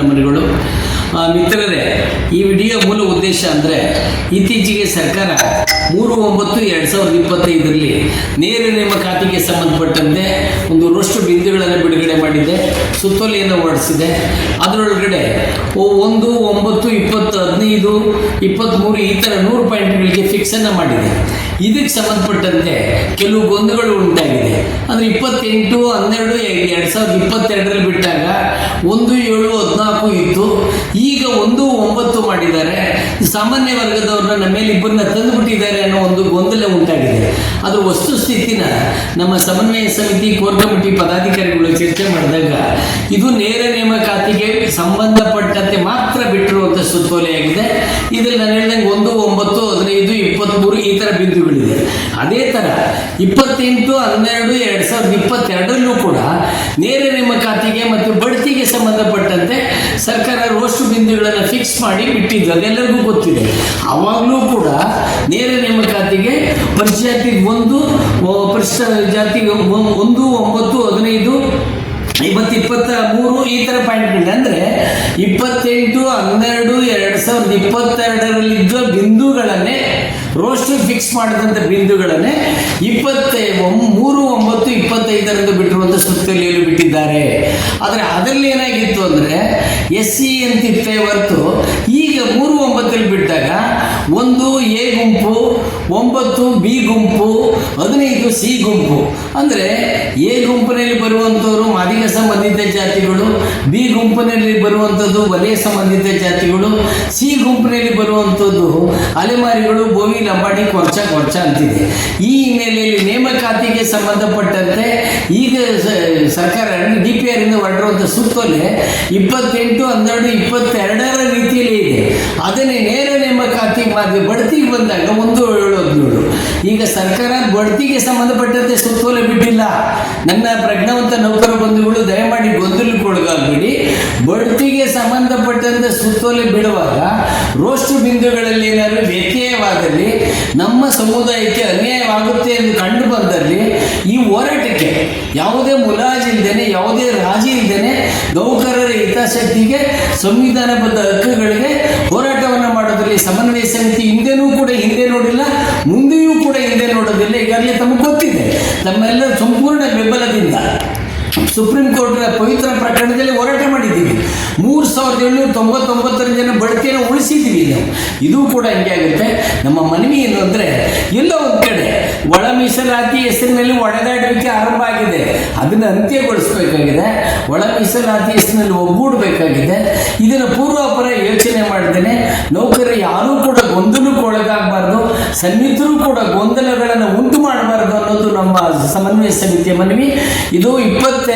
ನಮನಗಳು ಮಿತ್ರರೇ, ಈ ವಿಡಿಯೋ ಮೂಲ ಉದ್ದೇಶ ಅಂದರೆ ಇತ್ತೀಚೆಗೆ ಸರ್ಕಾರ ಮೂರು ಒಂಬತ್ತು ಎರಡು ಸಾವಿರದ ಇಪ್ಪತ್ತೈದರಲ್ಲಿ ನೇರ ನೇಮಕಾತಿಗೆ ಸಂಬಂಧಪಟ್ಟಂತೆ ಒಂದು ರಷ್ಟು ಬಿಂದುಗಳನ್ನು ಬಿಡುಗಡೆ ಮಾಡಿದೆ, ಸುತ್ತೋಲೆಯನ್ನು ಹೊರಡಿಸಿದೆ ಅದರೊಳಗಡೆ ಒಂದು, ಒಂಬತ್ತು, ಇಪ್ಪತ್ತು, ಹದಿನೈದು ಇಪ್ಪತ್ತ್ಮೂರು ಈ ಥರ ನೂರು ಪಾಯಿಂಟ್ಗಳಿಗೆ ಫಿಕ್ಸನ್ನು ಮಾಡಿದೆ. ಇದಕ್ಕೆ ಸಂಬಂಧಪಟ್ಟಂತೆ ಕೆಲವು ಗೊಂದಗಳು ಉಂಟಾಗಿದೆ. ಇಪ್ಪತ್ತೆಂಟು, ಹನ್ನೆರಡು ಎರಡು ಸಾವಿರದ ಇಪ್ಪತ್ತೆರಡರಲ್ಲಿ ಬಿಟ್ಟಾಗ ಒಂದು, ಏಳು, ಹದಿನಾಲ್ಕು ಇತ್ತು. ಈಗ ಒಂದು, ಒಂಬತ್ತು ಮಾಡಿದ್ದಾರೆ. ಸಾಮಾನ್ಯ ವರ್ಗದವ್ರನ್ನ ನಮ್ಮ ಮೇಲೆ ಇಬ್ಬರನ್ನ ತಂದುಬಿಟ್ಟಿದ್ದಾರೆ ಅನ್ನೋ ಒಂದು ಗೊಂದಲ ಉಂಟಾಗಿದೆ. ಅದು ವಸ್ತುಸ್ಥಿತಿನ ನಮ್ಮ ಸಮನ್ವಯ ಸಮಿತಿ ಕೋರ್ ಕಮಿಟಿ ಪದಾಧಿಕಾರಿಗಳು ಚರ್ಚೆ ಮಾಡಿದಾಗ ಇದು ನೇರ ನೇಮಕಾತಿಗೆ ಸಂಬಂಧಪಟ್ಟಂತೆ ಮಾತ್ರ ಬಿಟ್ಟಿರುವಂಥ ಸುತ್ತೋಲೆಯಾಗಿದೆ ಇದರಲ್ಲಿ ನಾನು ಹೇಳ್ದಂಗೆ ಒಂದು, ಒಂಬತ್ತು ಇಪ್ಪತ್ತ್ಮೂರು ಈ ತರ ಬಿಂದುಗಳಿದೆ. ಅದೇ ತರ ಇಪ್ಪತ್ತೆಂಟು ಹನ್ನೆರಡು ಎರಡ್ ಸಾವಿರದ ಇಪ್ಪತ್ತೆರಡರಲ್ಲೂ ಕೂಡ ನೇರ ನೇಮಕಾತಿಗೆ ಮತ್ತು ಬಡ್ತಿಗೆ ಸಂಬಂಧಪಟ್ಟಂತೆ ಸರ್ಕಾರ ರೋಸ್ಟ್ ಬಿಂದುಗಳನ್ನು ಫಿಕ್ಸ್ ಮಾಡಿ ಬಿಟ್ಟಿದ್ದು. ಅದೆಲ್ಲರಿಗೂ ಗೊತ್ತಿದೆ. ಆವಾಗಲೂ ಕೂಡ ನೇರ ನೇಮಕಾತಿಗೆ ಪರಿಶಾತಿಗೆ ಒಂದು ಓ, ಪರಿಶಿಷ್ಟ ಜಾತಿಗೆ ಒಂದು ಒಂಬತ್ತು ಹದಿನೈದು ಇವತ್ತು ಇಪ್ಪತ್ತ ಮೂರು ಈ ಥರ ಪಾಯಿಂಟ್ಗಳಿದೆ ಅಂದರೆ ಇಪ್ಪತ್ತೆಂಟು ಹನ್ನೆರಡು ಎರಡು ಸಾವಿರದ ಇಪ್ಪತ್ತೆರಡರಲ್ಲಿದ್ದ ಬಿಂದುಗಳನ್ನೇ ರೋಸ್ಟರ್ ಫಿಕ್ಸ್ ಮಾಡಿದಂಥ ಬಿಂದುಗಳನ್ನೇ ಇಪ್ಪತ್ತೈ ಮೂರು, ಒಂಬತ್ತು, ಇಪ್ಪತ್ತೈದರಂದು ಬಿಟ್ಟಿರುವಂಥ ಸುತ್ತಲೆಯಲ್ಲಿ ಬಿಟ್ಟಿದ್ದಾರೆ. ಆದರೆ ಅದರಲ್ಲಿ ಏನಾಗಿತ್ತು ಅಂದರೆ ಎಸ್ ಸಿ ಅಂತಿತ್ತೆ ಹೊರತು, ಈಗ ಮೂರು, ಒಂಬತ್ತಲ್ಲಿ ಬಿಟ್ಟಾಗ ಒಂದು ಎ ಗುಂಪು ಒಂಬತ್ತು ಬಿ ಗುಂಪು, ಹದಿನೈದು ಸಿ ಗುಂಪು. ಅಂದರೆ ಎ ಗುಂಪಿನಲ್ಲಿ ಬರುವಂಥವರು ಮಾದಿಗ ಸಂಬಂಧಿತ ಜಾತಿಗಳು, ಬಿ ಗುಂಪಿನಲ್ಲಿ ಬರುವಂಥದ್ದು ವಲಯ ಸಂಬಂಧಿತ ಜಾತಿಗಳು, ಸಿ ಗುಂಪಿನಲ್ಲಿ ಬರುವಂಥದ್ದು ಅಲೆಮಾರಿಗಳು, ಬೋವಿ, ಲಂಬಾಣಿ, ಕೊರ್ಚ ಕೊರ್ಚ ಅಂತಿದೆ. ಈ ಹಿನ್ನೆಲೆಯಲ್ಲಿ ನೇಮಕಾತಿಗೆ ಸಂಬಂಧಪಟ್ಟಂತೆ ಈಗ ಸರ್ಕಾರ, ಡಿ ಪಿ ಆರ್ ಇಂದ ಹೊರಡಿರುವಂಥ ಸುತ್ತೋಲೆ ಇಪ್ಪತ್ತೆಂಟು, ಹನ್ನೆರಡು, ಇಪ್ಪತ್ತೆರಡರ ರೀತಿಯಲ್ಲಿ ಇದೆ. ಅದನ್ನೇ ನೇರ ನೇಮಕಾತಿ ಮಾಡಿ ಬಡ್ತಿಗೆ ಬಂದಾಗ ಒಂದು ಹದಿನೇಳು ಈಗ ಸರ್ಕಾರ ಬಡ್ತಿಗೆ ಸಂಬಂಧಪಟ್ಟಂತೆ ಸುತ್ತೋಲೆ ಬಿಟ್ಟಿಲ್ಲ. ನನ್ನ ಪ್ರಜ್ಞಾವಂತ ನೌಕರ ಬಂಧುಗಳು ದಯಮಾಡಿ ಗೊಂದಲಕ್ಕೊಳಗಾಗಬೇಡಿ ಬಡ್ತಿಗೆ ಸಂಬಂಧಪಟ್ಟಂತೆ ಸುತ್ತೋಲೆ ಬಿಡುವಾಗ ರೋಷ್ಟು ಬಿಂದುಗಳಲ್ಲಿ ಏನಾದರೂ ವ್ಯತ್ಯಯವಾದಲ್ಲಿ ನಮ್ಮ ಸಮುದಾಯಕ್ಕೆ ಅನ್ಯಾಯವಾಗುತ್ತೆ ಎಂದು ಕಂಡು ಬಂದಲ್ಲಿ ಈ ಹೋರಾಟಕ್ಕೆ ಯಾವುದೇ ಮುಲಾಜಿಲ್ದೇನೆ ಯಾವುದೇ ರಾಜಿ ಇಲ್ದೇನೆ ನೌಕರರ ಹಿತಾಸಕ್ತಿಗೆ ಸಂವಿಧಾನಬದ್ಧ ಹಕ್ಕುಗಳಿಗೆ ಹೋರಾಟವನ್ನು ಮಾಡೋದ್ರಲ್ಲಿ ಸಮನ್ವಯ ಸಮಿತಿ ಹಿಂದೆನೂ ಕೂಡ ಹಿಂದೆ ನೋಡಿಲ್ಲ, ಮುಂದೆಯೂ ಕೂಡ ಹಿಂದೆ ನೋಡೋದಿಲ್ಲ. ಈಗಾಗಲೇ ತಮಗೆ ಗೊತ್ತಿದೆ, ತಮ್ಮೆಲ್ಲರ ಸಂಪೂರ್ಣ ಬೆಂಬಲದಿಂದ. ಸುಪ್ರೀಂ ಕೋರ್ಟ್ನ ಪವಿತ್ರ ಪ್ರಕರಣದಲ್ಲಿ ಹೋರಾಟ ಮಾಡಿದ್ದೀವಿ. ಮೂರು ಸಾವಿರದ ಏಳ್ನೂರ ತೊಂಬತ್ತೊಂಬತ್ತರ ಜನ ಬಡತಿಯನ್ನು ಉಳಿಸಿದ್ದೀವಿ ಇದು ಕೂಡ ಹಂಗೆ ಆಗುತ್ತೆ. ನಮ್ಮ ಮನವಿ ಏನು ಅಂದರೆ, ಎಲ್ಲೋ ಒಂದು ಕಡೆ ಒಳ ಮೀಸಲಾತಿ ಹೆಸರಿನಲ್ಲಿ ಒಡೆದಾಡುವಿಕೆ ಆರಂಭ ಆಗಿದೆ. ಅದನ್ನು ಅಂತ್ಯಗೊಳಿಸಬೇಕಾಗಿದೆ. ಒಳ ಮೀಸಲಾತಿ ಹೆಸರಿನಲ್ಲಿ ಒಗ್ಗೂಡಬೇಕಾಗಿದೆ. ಇದನ್ನು ಪೂರ್ವಾಪರ ಯೋಚನೆ ಮಾಡಿದ್ದೇನೆ ನೌಕರರು ಯಾರೂ ಕೂಡ ಗೊಂದಲಕ್ಕೆ ಒಳಗಾಗಬಾರ್ದು. ಸನ್ನಿಹಿತರು ಕೂಡ ಗೊಂದಲಗಳನ್ನು ಉಂಟು ಮಾಡಬಾರ್ದು ಅನ್ನೋದು ನಮ್ಮ ಸಮನ್ವಯ ಸಮಿತಿಯ ಮನವಿ. ಇದು ಇಪ್ಪತ್ತ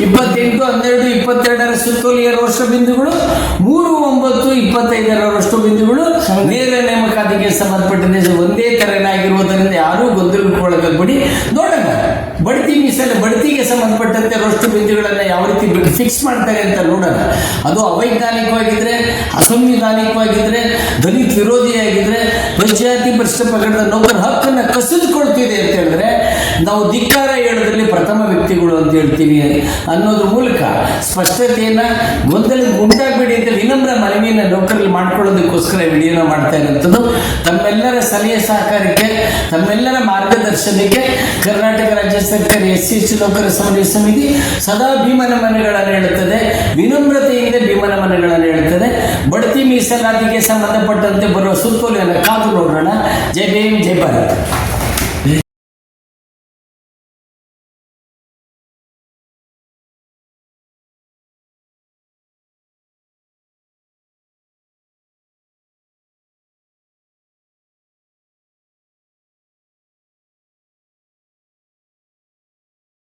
ಇಪ್ಪತ್ತೆಂಟು ಹನ್ನೆರಡು ಇಪ್ಪತ್ತೆರಡರ ಸುತ್ತೋಲೆಯ ವರ್ಷ ಬಿಂದುಗಳು ಮೂರು ಒಂಬತ್ತು ಇಪ್ಪತ್ತೈದರ ವರ್ಷ ಬಿಂದುಗಳು ನೇರ ನೇಮಕಾತಿಗೆ ಸಂಬಂಧಪಟ್ಟಂತೆ ಒಂದೇ ತೆರನಾಗಿರುವುದರಿಂದ ಯಾರೂ ಗೊಂದಲಕ್ಕೆ ಒಳಗಾಗಬೇಡಿ ನೋಡೋಣ ಬಡ್ತಿ ಮೀಸಲ ಬಡ್ತಿಗೆ ಸಂಬಂಧಪಟ್ಟಂತೆ ರಷ್ಟು ಬಿಂದುಗಳನ್ನು ಯಾವ ರೀತಿ ಫಿಕ್ಸ್ ಮಾಡ್ತಾರೆ ಅಂತ ನೋಡೋಣ. ಅದು ಅವೈಜ್ಞಾನಿಕವಾಗಿದ್ರೆ, ಅಸಂವಿಧಾನಿಕವಾಗಿದ್ರೆ, ದಲಿತ ವಿರೋಧಿಯಾಗಿದ್ರೆ ಪಂಚಾಯತಿ ಪರಿಷತ್ ಪಂಗಡದ ನೌಕರ ಹಕ್ಕನ್ನು ಕಸಿದುಕೊಳ್ತಿದೆ ಅಂತ ಹೇಳಿದ್ರೆ, ನಾವು ಧಿಕ್ಕಾರ ಹೇಳೋದ್ರಲ್ಲಿ ಪ್ರಥಮ ವ್ಯಕ್ತಿಗಳು ಅಂತ ಹೇಳ್ತೀವಿ ಅನ್ನೋದ್ರ ಮೂಲಕ ಸ್ಪಷ್ಟತೆಯನ್ನು ಗೊಂದಲಕ್ಕೆ ಉಂಟಾಗಬೇಡಿ ಅಂತ ವಿನಮ್ರ ಮನವಿಯನ್ನು ನೌಕರಲ್ಲಿ ಮಾಡ್ಕೊಳ್ಳೋದಕ್ಕೋಸ್ಕರ ವಿಡಿಯೋನ ಮಾಡ್ತಾ ಇರುವಂಥದ್ದು. ತಮ್ಮೆಲ್ಲರ ಸಲಹೆ ಸಹಕಾರಕ್ಕೆ, ತಮ್ಮೆಲ್ಲರ ಮಾರ್ಗದರ್ಶನಕ್ಕೆ ಕರ್ನಾಟಕ ರಾಜ್ಯ ಸರ್ಕಾರ ಎಸ್ ಸಿ ಟಿ ನೌಕರ ಸಮನ್ವಯ ಸಮಿತಿ ಸದಾ ಭೀಮನ ಮನೆಗಳನ್ನು ಹೇಳುತ್ತದೆ. ವಿನಮ್ರತೆಯಿಂದ ಭೀಮನ ಮನೆಗಳನ್ನು ಹೇಳುತ್ತದೆ. ಬಡ್ತಿ ಮೀಸಲಾತಿಗೆ ಸಂಬಂಧಪಟ್ಟಂತೆ ಬರುವ ಸುತ್ತೋಲೆಯನ್ನು ಕಾದು ನೋಡೋಣ. ಜೈ ಭೀಮ್, ಜೈ ಭಾರತ್.